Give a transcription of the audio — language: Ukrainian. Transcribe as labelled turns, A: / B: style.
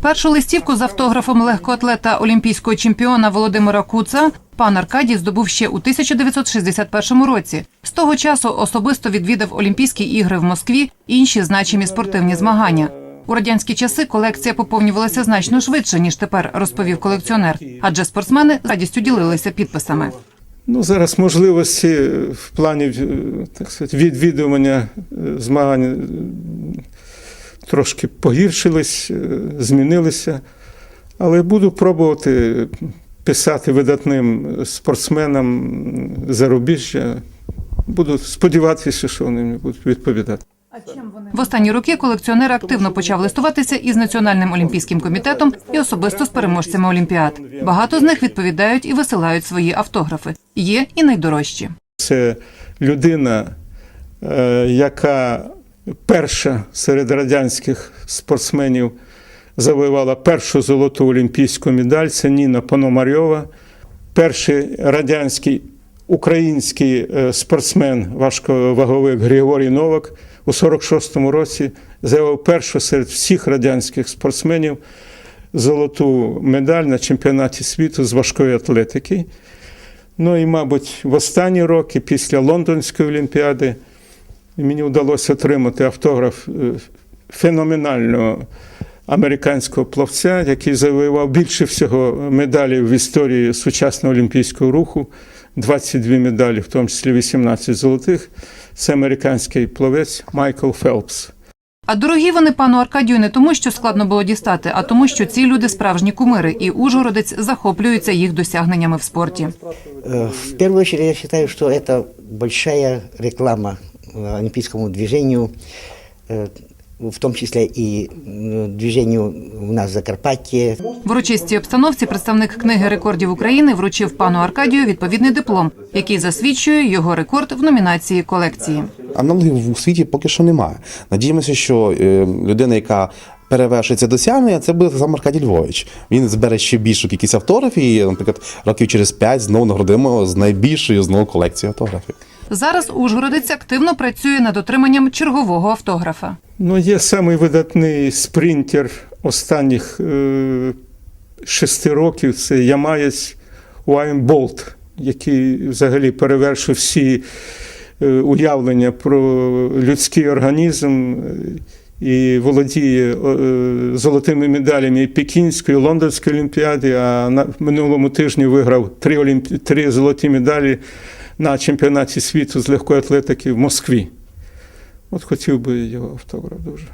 A: Першу листівку з автографом легкоатлета олімпійського чемпіона Володимира Куца пан Аркадій здобув ще у 1961 році. З того часу особисто відвідав Олімпійські ігри в Москві і інші значимі спортивні змагання. У радянські часи колекція поповнювалася значно швидше ніж тепер, розповів колекціонер. Адже спортсмени з радістю ділилися підписами.
B: Ну, зараз можливості в плані е, так сказати, відвідування е, змагань трошки погіршились, е, змінилися. Але буду пробувати писати видатним спортсменам зарубіжжя. Буду сподіватися, що вони мені будуть відповідати.
A: В останні роки колекціонер активно почав листуватися із Національним олімпійським комітетом і особисто з переможцями олімпіад. Багато з них відповідають і висилають свої автографи. Є і найдорожчі.
B: Це людина, е, яка перша серед радянських спортсменів завоювала першу золоту олімпійську медаль. Це Ніна Пономарьова, перший радянський український е, спортсмен важковаговик Григорій Новак у 46-му році завоював першу серед всіх радянських спортсменів золоту медаль на чемпіонаті світу з важкої атлетики. Ну і, мабуть, в останні роки, після Лондонської олімпіади, мені вдалося отримати автограф е, феноменального американського плавця, який завоював більше всього медалів в історії сучасного олімпійського руху. 22 медалі, в тому числі 18 золотих. Це американський плавець Майкл Фелпс.
A: А дорогі вони пану Аркадію не тому, що складно було дістати, а тому, що ці люди справжні кумири, і Ужгородець захоплюється їх досягненнями в спорті.
C: Э, В первую очередь я считаю, что это большая реклама э, олимпийскому движению, э, в том числе и м, движению у нас в Закарпатье.
A: В урочистій обстановці представник книги рекордів України вручив пану Аркадію відповідний диплом, який засвідчує його рекорд в номінації колекції.
D: Аналогів у світі поки що немає. Надіємося, що е, людина, яка перевершить це досягнення, це буде сам Аркадій Львович. Він збере ще більшу кількість автографів і, наприклад, років через п'ять знову нагородимо з найбільшою знову колекцією автографів.
A: Зараз Ужгородець активно працює над отриманням чергового автографа.
B: Ну, є самий видатний спринтер останніх е, шести років це ямаєць Уайн Болт, який взагалі перевершив всі е, уявлення про людський організм і володіє е, золотими медалями і Пекінської, Лондонської олімпіади, а на минулому тижні виграв три, олімпі... три золоті медалі на чемпіонаті світу з легкої атлетики в Москві. От хотів би його автограф дуже.